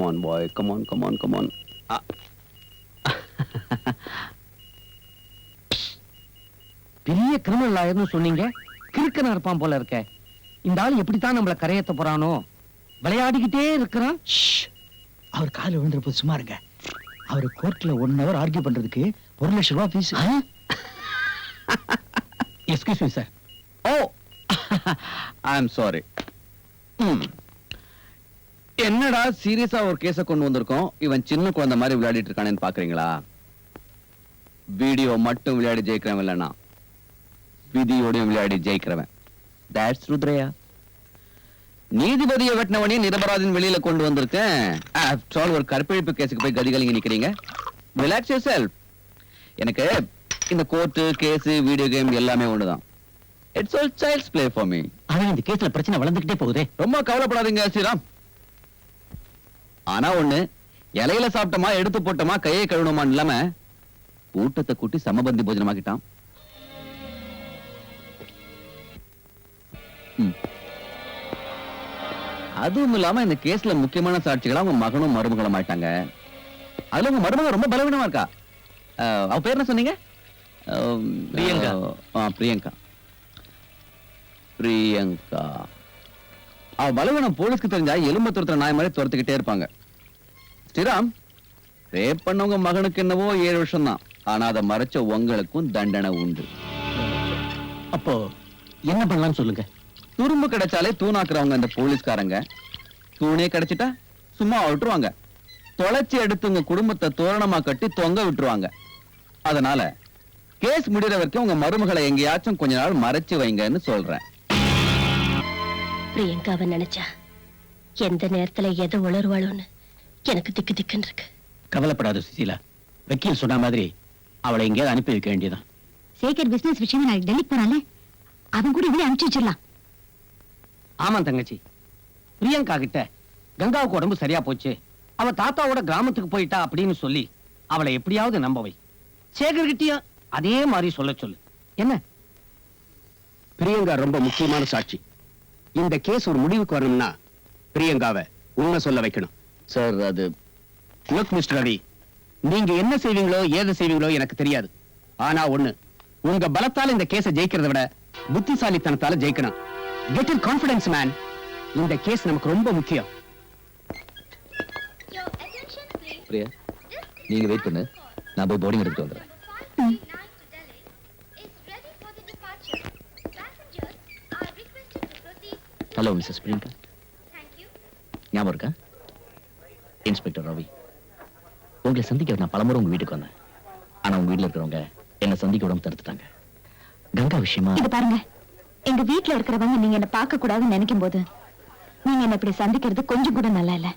Come on boy come on come on come on பெரிய criminal லாயர்னு சொன்னீங்க. கிறுக்கனா இருப்பான் போல இருக்க. இந்த ஆள் எப்படித்தான் நம்மள கரையேத்த போறானோ? விளையாடிக்கிட்டே இருக்கிறான். அவர் கால விழுந்துற போது சும்மா இருங்க. அவர் கோர்ட்ல ஒன் ஹவர் ஆர்கியூ பண்றதுக்கு ஒரு லட்சம் ரூபாய் fees excuse me sir oh. I am sorry என்னடா சீரியஸா ஒரு கேஸ கொண்டு வந்திருக்கோம்? இவன் சின்ன குழந்தை மாதிரி விளையாடிட்டு இருக்கானேன்னு பாக்குறீங்களா? வீடியோ மட்டும் விளையாடி ஜெயிக்கிறவன் இல்லைனா விதியோடையும் விளையாடி ஜெயிக்கிறவன். தட்ஸ் ருத்ரையா. நீதிபதியை வெட்டினவனே நிரபராதின் வெளியில கொண்டு வந்திருக்கேன். ஒரு கற்பழிப்பு கேஸுக்கு போய் கதிகலங்கி நிக்கிறீங்க. ரிலாக்ஸ் யூர் செல்ஃப் எனக்கு இந்த கோர்ட்டு கேஸ் வீடியோ கேம் எல்லாமே ஒண்ணுதான். It's all child's play for me ஆனா இந்த கேஸ்ல பிரச்சனை வளர்ந்துகிட்டே போகுதே. ரொம்ப கவலைப்படாதீங்க ஸ்ரீராம். ஆனா ஒண்ணு இலையில சாப்பிட்டோமா எடுத்து போட்டோமா கையை கழுவணுமா இல்லாம கூட்டத்தை கூட்டி சமபந்தி போஜனமாக்கிட்டான். அதுவும் இல்லாம இந்த கேஸ்ல முக்கியமான சாட்சிகளா அவங்க மகனும் மருமகளும் ஆயிட்டாங்க. அதுல உங்க மருமக ரொம்ப பலவீனமா இருக்கா? அவ பேர் என்ன சொன்னீங்க? பிரியங்கா. பிரியங்கா. பிரியங்கா. அவ பலவீனம் போலீஸ்க்கு தெரிஞ்சா எலும்ப துரத்துற நாய் மாதிரி துரத்துக்கிட்டே இருப்பாங்க. ஸ்ரீராம் ரேப் பண்ணவங்க மகனுக்கு என்னவோ ஏழு வருஷம் தான் ஆனா அதை மறைச்ச உங்களுக்கும் தண்டனை உண்டு. அப்போ என்ன பண்ணலாம்னு சொல்லுங்க? துரும்பு கிடைச்சாலே தூணாக்குறவங்க இந்த போலீஸ்காரங்க. தூணே கிடைச்சிட்டா சும்மா விட்டுருவாங்க. தொலைச்சி எடுத்து உங்க குடும்பத்தை தோரணமா கட்டி தொங்க விட்டுருவாங்க. அதனால கேஸ் முடிகிற வரைக்கும் உங்க மருமகளை எங்கேயாச்சும் கொஞ்ச நாள் மறைச்சு வைங்கன்னு சொல்றேன். பிரியங்காவை நினைச்சா எந்த நேரத்துல எதை உளருவாளோன்னு எனக்கு திக்கு திக்குன்னு இருக்கு. கவலைப்படாத சுசீலா. வக்கீல் சொன்ன மாதிரி அவளை எங்கேயாவது அனுப்பி வைக்க வேண்டியதான் சேகர் பிசினஸ் விஷயமா நாளைக்கு டெல்லிக்கு போறான்ல? அவன் கூட இவளே அனுப்பிச்சு வச்சிடலாம். ஆமா தங்கச்சி. பிரியங்கா கிட்ட கங்காவுக்கு உடம்பு சரியா போச்சு. அவ தாத்தாவோட கிராமத்துக்கு போயிட்டா அப்படின்னு சொல்லி அவளை எப்படியாவது நம்ப வை. சேகர்கிட்டயும் அதே மாதிரி சொல்ல சொல்லு. என்ன? பிரியங்கா ரொம்ப முக்கியமான சாட்சி. இந்த கேஸ் ஒரு முடிவுக்கு வரணும்னா பிரியங்காவை உண்மை சொல்ல வைக்கணும். சார் அது லுக் மிஸ்டர் ரவி நீங்க என்ன செய்வீங்களோ ஏது செய்வீங்களோ எனக்கு தெரியாது. ஆனா ஒண்ணு உங்க பலத்தால இந்த கேஸை ஜெயிக்கிறத விட புத்திசாலித்தனத்தால ஜெயிக்கணும். கெட் இன் கான்பிடன்ஸ் மேன் இந்த கேஸ் நமக்கு ரொம்ப முக்கியம். பிரியா நீங்க வெயிட் பண்ணு. நான் போய் போர்டிங் எடுத்துட்டு வந்துடுறேன். ஹலோ மிஸ்ஸஸ் பிரியங்கா ஞாபகம் இருக்கா? இன்ஸ்பெக்டர் ரவி உங்களை சந்திக்க நான் பலமுறை உங்க வீட்டுக்கு வந்தேன். ஆனா உங்க வீட்டுல இருக்கிறவங்க என்ன சந்திக்க விடாம தடுத்துட்டாங்க. கங்கா விஷயமா? இது பாருங்க. எங்க வீட்ல இருக்கிறவங்க நீங்க என்ன பார்க்க கூடாதுன்னு நினைக்கும் போது நீங்க என்ன இப்படி சந்திக்கிறது கொஞ்சம் கூட நல்லா இல்ல.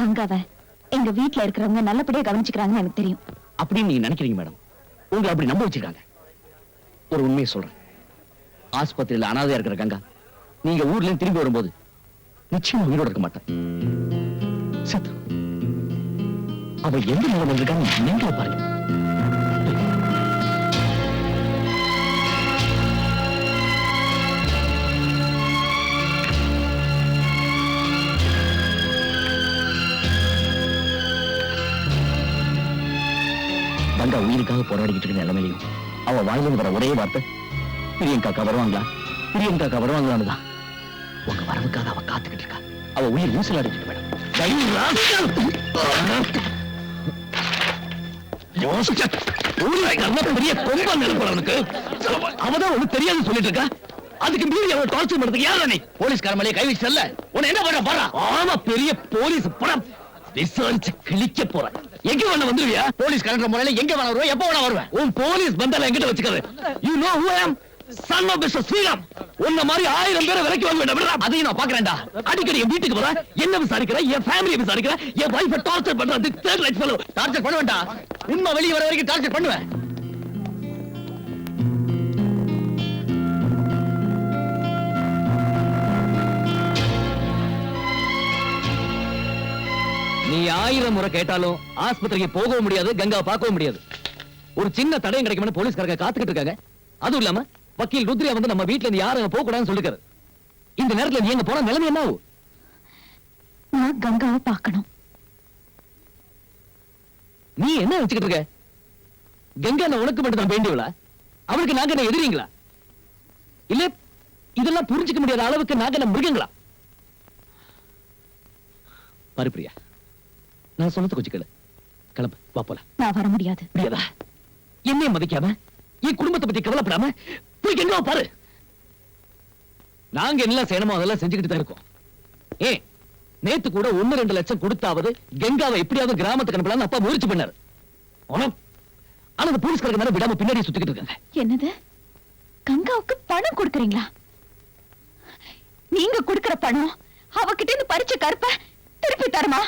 கங்காவை எங்க வீட்ல இருக்கிறவங்க நல்லபடியா கவனிச்சுக்கிறாங்கன்னு எனக்கு தெரியும். அப்படின்னு நீங்க நினைக்கிறீங்க மேடம். உங்களை அப்படி நம்ப வச்சிருக்காங்க. ஒரு உண்மையை சொல்றேன். ஆஸ்பத்திரியில அனாதையா இருக்கிற கங்கா நீங்க ஊர்ல இருந்து திரும்பி வரும்போது நிச்சயமா உயிரோட இருக்க மாட்டேன். சத்து அவ எந்த நிலைமை இருக்காங்க நீங்களே பாருங்க. வந்தா உயிருக்காக போராடிக்கிட்டு இருக்க நிலைமையிலையும் அவ வர ஒரே வார்த்தை பிரியங்காக்கா வருவாங்களா? பிரியங்காக்கா வருவாங்களான்னு தான். உங்க வரவுக்காக அவ காத்துக்கிட்டு இருக்கா. அவ உயிர் ஊசலாடிக்கிட்டு மேடம் பெரிய கொம்பா நினைப்பவனுக்கு அவதான் ஒண்ணு தெரியாது சொல்லிட்டு இருக்கா அதுக்கு மீறி அவன் டார்ச்சர் பண்றதுக்கு யார் நீ போலீஸ்கார மேலே கை வச்சு செல்ல உன்னை என்ன பண்ண போறா ஆமா பெரிய போலீஸ் படம் விசாரிச்சு கிழிக்க போறேன் எங்க வேணா வந்துருவியா போலீஸ் கலெக்டர் முறையில எங்க வேணா வருவேன் எப்ப வேணா வருவேன் உன் போலீஸ் பந்தால எங்கிட்ட வச்சுக்கிறது you know who I son of mister Sriram உன்ன மாதிரி ஆயிரம் பேரை விலைக்கு வாங்க வேண்டாம். அதையும் நான் பாக்குறேன்டா அடிக்கடி என் வீட்டுக்கு வர என்ன விசாரிக்கிற? என் ஃபேமிலியை விசாரிக்கிற? என் வைஃபை டார்ச்சர் பண்ற பண்றது தேர்ட் ரைட் ஃபெலோ டார்ச்சர் பண்ண வேண்டாம். உண்மை வெளியே வர வரைக்கும் டார்ச்சர் பண்ணுவேன். நீ ஆயிரம் முறை கேட்டாலும் ஆஸ்பத்திரிக்கு போகவும் முடியாது கங்கா பார்க்கவும் முடியாது. ஒரு சின்ன தடையும் கிடைக்கும்னு போலீஸ்காரங்க காத்துக்கிட்டு இருக்காங்க. அதுவும் இல்லாம வக்கீல் ருத்ரியா வந்து நம்ம வீட்ல இருந்து யாரும் போக கூடாதுன்னு சொல்லிருக்காரு. இந்த நேரத்துல நீ எங்க போனா நிலைமை என்ன ஆகும்? நான் கங்காவை பார்க்கணும். நீ என்ன வச்சுக்கிட்டு இருக்க? கங்கா நான் உனக்கு மட்டும் தான் வேண்டியவளா அவளுக்கு நாங்க என்ன எதிரிங்களா? இல்ல இதெல்லாம் புரிஞ்சுக்க முடியாத அளவுக்கு நாங்க என்ன மிருகங்களா? பாரு பிரியா நான் சொன்னது கொஞ்சம் கேளு. கிளம்பு வா போலாம். நான் வர முடியாது. முடியாதா என்னைய மதிக்காம என் குடும்பத்தை பத்தி கவலைப்படாம போய் எங்க பாரு? நாங்க என்ன செய்யணுமோ அதெல்லாம் செஞ்சுக்கிட்டு தான் இருக்கோம். ஏ நேத்து கூட ஒன்னு ரெண்டு லட்சம் கொடுத்தாவது கங்காவை எப்படியாவது கிராமத்துக்கு அனுப்பலாம்னு அப்பா முயற்சி பண்ணாரு. ஆனா ஆனா அந்த போலீஸ்காரங்க மேல விடாம பின்னாடி சுத்திக்கிட்டு இருக்காங்க. என்னது? கங்காவுக்கு பணம் கொடுக்குறீங்களா? நீங்க கொடுக்கற பணம் அவகிட்ட இருந்து பறிச்ச கருப்ப திருப்பி தருமா?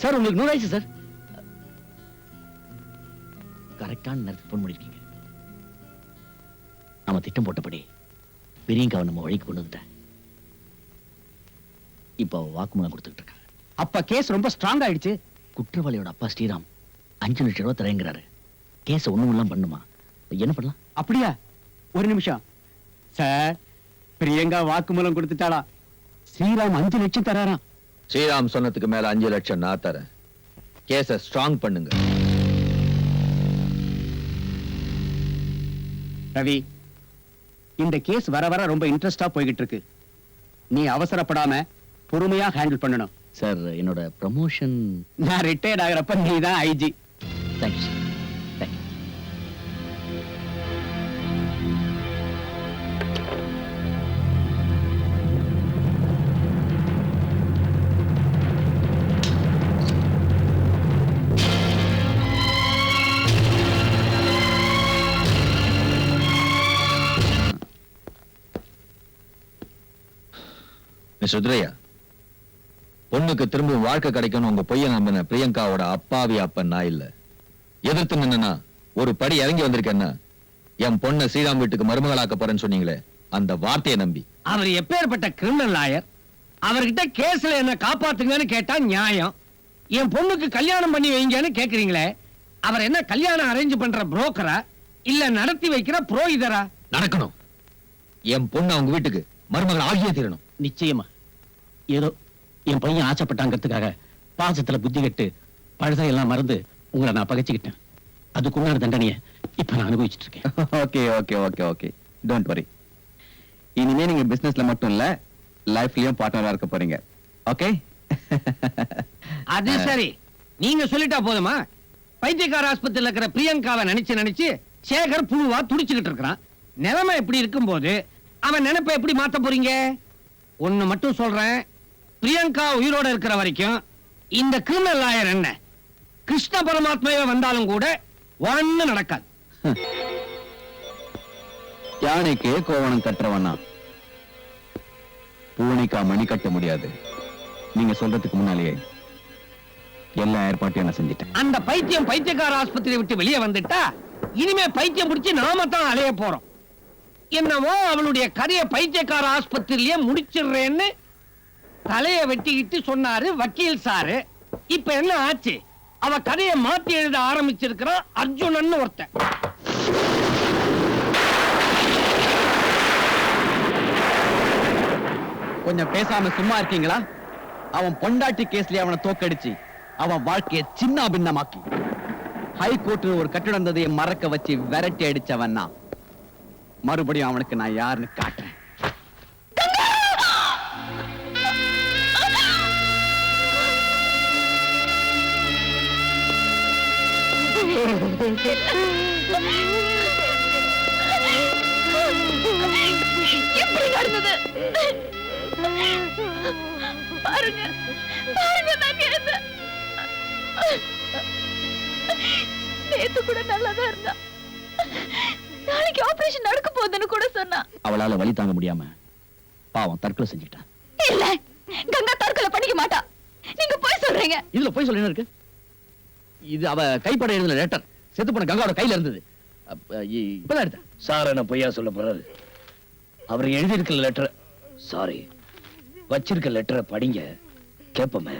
சார் உங்களுக்கு நூறு ஆயிடுச்சு சார். கரெக்டான நேரத்துக்கு போன் பண்ணிருக்கீங்க. நாம திட்டம் போட்டபடி பிரியங்காவை நம்ம வழிக்கு கொண்டு வந்துட்டேன். இப்போ வாக்குமூலம் கொடுத்துட்டு இருக்கா அப்ப கேஸ் ரொம்ப ஸ்ட்ராங் ஆயிடுச்சு. குற்றவாளியோட அப்பா ஸ்ரீராம் அஞ்சு லட்சம் ரூபாய் தரேங்கிறாரு கேஸ ஒண்ணும் இல்லாம பண்ணுமா? என்ன பண்ணலாம்? அப்படியா? ஒரு நிமிஷம். சார் பிரியங்கா வாக்குமூலம் கொடுத்துட்டாளா? ஸ்ரீராம் அஞ்சு லட்சம் தராராம். ஸ்ரீராம் சொன்னதுக்கு மேல அஞ்சு லட்சம் நான் தரேன். கேஸ ஸ்ட்ராங் பண்ணுங்க. ரவி இந்த கேஸ் வர வர ரொம்ப இன்ட்ரெஸ்டா போய்கிட்டு இருக்கு நீ அவசரப்படாம பொறுமையா ஹேண்டில் பண்ணணும். சார் என்னோட ப்ரமோஷன் நான் ரிட்டையர்ட் ஆகிறப்ப நீ தான் IG thank you sir miss Rudraiah பொண்ணுக்கு திரும்ப வாழ்க்கை கிடைக்கணும் உங்க பொய்ய நம்பின பிரியங்காவோட அப்பாவி அப்பன் நான் இல்ல. எதிர்த்து நின்னா ஒரு படி இறங்கி வந்திருக்கேன்னா என் பொண்ணை ஸ்ரீராம் வீட்டுக்கு மருமகளாக்க போறேன்னு சொன்னீங்களே அந்த வார்த்தையை நம்பி. அவர் எப்பேற்பட்ட கிரிமினல் லாயர் அவர்கிட்ட கேஸ்ல என்ன காப்பாத்துங்கன்னு கேட்டா நியாயம். என் பொண்ணுக்கு கல்யாணம் பண்ணி வைங்கன்னு கேக்குறீங்களே அவர் என்ன கல்யாணம் அரேஞ்ச் பண்ற புரோக்கரா இல்ல நடத்தி வைக்கிற புரோகிதரா? நடக்கணும். என் பொண்ணு அவங்க வீட்டுக்கு மருமகள் ஆகியே தீரணும். நிச்சயமா. ஏதோ என் பையன் ஆசைப்பட்டாங்கிறதுக்காக பாசத்துல புத்தி கெட்டு பழுதையெல்லாம் மறந்து உங்களை நான் பகைச்சுக்கிட்டேன். அதுக்குண்டான தண்டனையை இப்ப நான் அனுபவிச்சுட்டு இருக்கேன் okay okay okay okay. Don't worry இனிமே நீங்க பிசினஸ்ல மட்டும் இல்ல லைஃப்லயும் பார்ட்னரா இருக்க போறீங்க. ஓகே அது சரி. நீங்க சொல்லிட்டா போதுமா? பைத்தியக்கார ஆஸ்பத்திரியில இருக்கிற பிரியங்காவை நினைச்சு நினைச்சு சேகர் புழுவா துடிச்சுக்கிட்டு இருக்கிறான். நிலைமை எப்படி இருக்கும்போது அவன் நினைப்ப எப்படி மாத்த போறீங்க? ஒண்ணு மட்டும் சொல்றேன். பிரியங்கா உயிரோட இருக்கிற வரைக்கும் இந்த கிரிமினல் லாயர் என்ன? கிருஷ்ண பரமாத்மாவே வந்தாலும் கூட ஒண்ணு நடக்காது. யானைக்கு கோவணம் கட்டுறவனா? பூனைக்கா மணி கட்ட முடியாது. நீங்க சொல்றதுக்கு முன்னாலேயே எல்லா ஏற்பாட்டையும் நான் செஞ்சுட்டேன். அந்த பைத்தியம் பைத்தியக்கார ஆஸ்பத்திரியை விட்டு வெளியே வந்துட்டா இனிமே பைத்தியம் பிடிச்சு நாம தான் அலைய போறோம். என்னவோ அவளுடைய கதையை பைத்தியக்கார ஆஸ்பத்திரியிலேயே முடிச்சிடுறேன்னு தலைய வெட்டிக்கிட்டு சொன்னாரு வக்கீல் சாரு. இப்ப என்ன ஆச்சு? அவ கதையை மாத்தி எழுத ஆரம்பிச்சிருக்கிறான் அர்ஜுனன் ஒருத்தன். கொஞ்சம் பேசாம சும்மா இருக்கீங்களா? அவன் பொண்டாட்டி கேஸ்லயே அவனை தோக்கடிச்சு அவன் வாழ்க்கையை சின்ன பின்னமாக்கி ஹைகோர்ட்ல ஒரு கட்டிடம் இருந்ததை மறக்க வச்சு விரட்டி அடிச்சவன் மறுபடியும் அவனுக்கு நான் யாருன்னு காட்டுறேன் எப்படி நடந்தது? பாருங்க பாருங்க என்ன நேத்து கூட நல்லாதான் இருந்தா. நாளைக்கு ஆபரேஷன் நடக்க போகுதுன்னு கூட சொன்னா. அவளால வலி தாங்க முடியாம பாவம் தற்கொலை செஞ்சுக்கிட்டான் இல்ல கங்கா தற்கொலை பண்ணிக்க மாட்டா. நீங்க போய் சொல்றீங்க. இதுல போய் சொல்ல என்ன இருக்கு? இது அவ கைப்பட எழுதின லெட்டர் செத்து போன கங்காவோட கையில இருந்தது. இப்பதான் எடுத்தேன் சார் என்ன பொய்யா சொல்ல போறாரு? அவர் எழுதியிருக்க லெட்டர் சாரி வச்சிருக்க லெட்டரை படிங்க கேப்பமே.